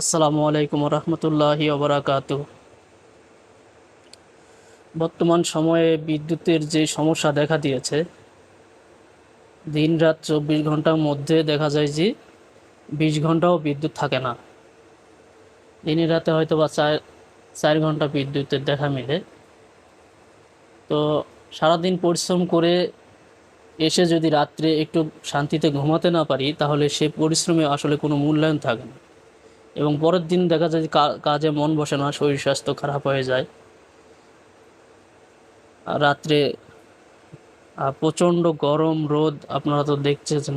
আসসালামু আলাইকুম রহমতুল্লাহি ওবরাকাতু বর্তমান সময়ে বিদ্যুতের যে সমস্যা দেখা দিয়েছে দিন রাত চব্বিশ ঘণ্টার মধ্যে দেখা যায় যে বিশ ঘন্টাও বিদ্যুৎ থাকে না। দিনে রাতে হয়তো বা চার চার ঘণ্টা বিদ্যুতের দেখা মিলে। তো সারাদিন পরিশ্রম করে এসে যদি রাত্রে একটু শান্তিতে ঘুমাতে না পারি, তাহলে সে পরিশ্রমে আসলে কোনো মূল্যায়ন থাকে না। এবং পরের দিন দেখা যায় কাজে মন বসে না, শরীর স্বাস্থ্য খারাপ হয়ে যায়। রাত্রে প্রচণ্ড গরম, রোদ, আপনারা তো দেখছেন।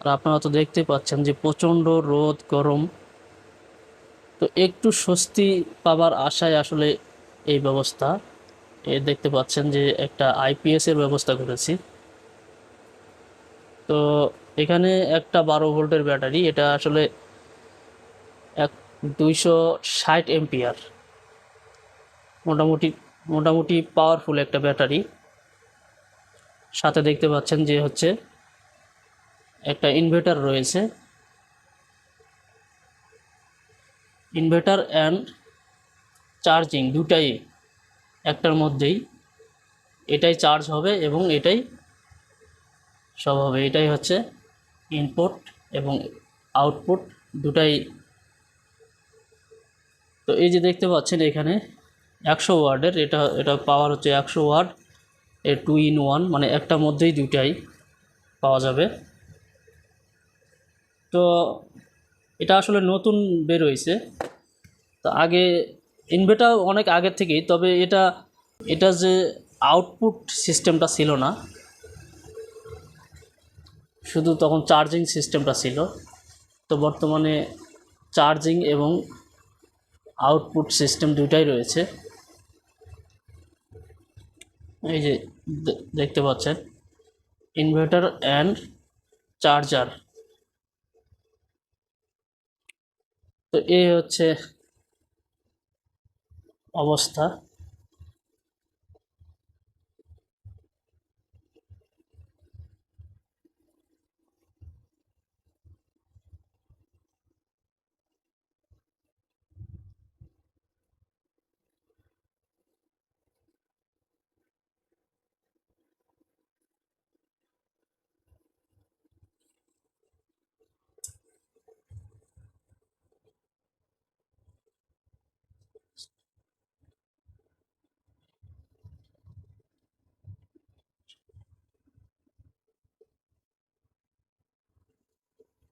আর আপনারা তো দেখতে পাচ্ছেন যে প্রচণ্ড রোদ, গরম। তো একটু স্বস্তি পাবার আশায় আসলে এই ব্যবস্থা। এ দেখতে পাচ্ছেন যে একটা আইপিএসের ব্যবস্থা করেছি। তো এখানে একটা বারো ভোল্টের ব্যাটারি, এটা আসলে এক দুইশো ষাট এম্পিয়ার মোটামুটি মোটামুটি পাওয়ারফুল একটা ব্যাটারি। সাথে দেখতে পাচ্ছেন যে হচ্ছে একটা ইনভার্টার রয়েছে। ইনভার্টার অ্যান্ড চার্জিং দুটাই একটার মধ্যেই। এটাই চার্জ হবে এবং এটাই সব এটাই হচ্ছে ইনপুট এবং আউটপুট দুটাই। তো এই যে দেখতে পাচ্ছেন এখানে একশো ওয়ার্ডের, এটা এটা পাওয়ার হচ্ছে একশো ওয়ার্ড এ টু ইন ওয়ান মানে একটার মধ্যেই দুটাই পাওয়া যাবে। তো এটা আসলে নতুন বের হয়েছে তো আগে ইনভার্টার অনেক আগের থেকেই, তবে এটা এটা যে আউটপুট সিস্টেমটা ছিল না শুধু তখন চার্জিং সিস্টেমটা ছিল। তো বর্তমানে চার্জিং এবং আউটপুট সিস্টেম দুটাই রয়েছে। এই যে দেখতে পাচ্ছেন ইনভার্টার অ্যান্ড চার্জার তো এই হচ্ছে অবস্থা।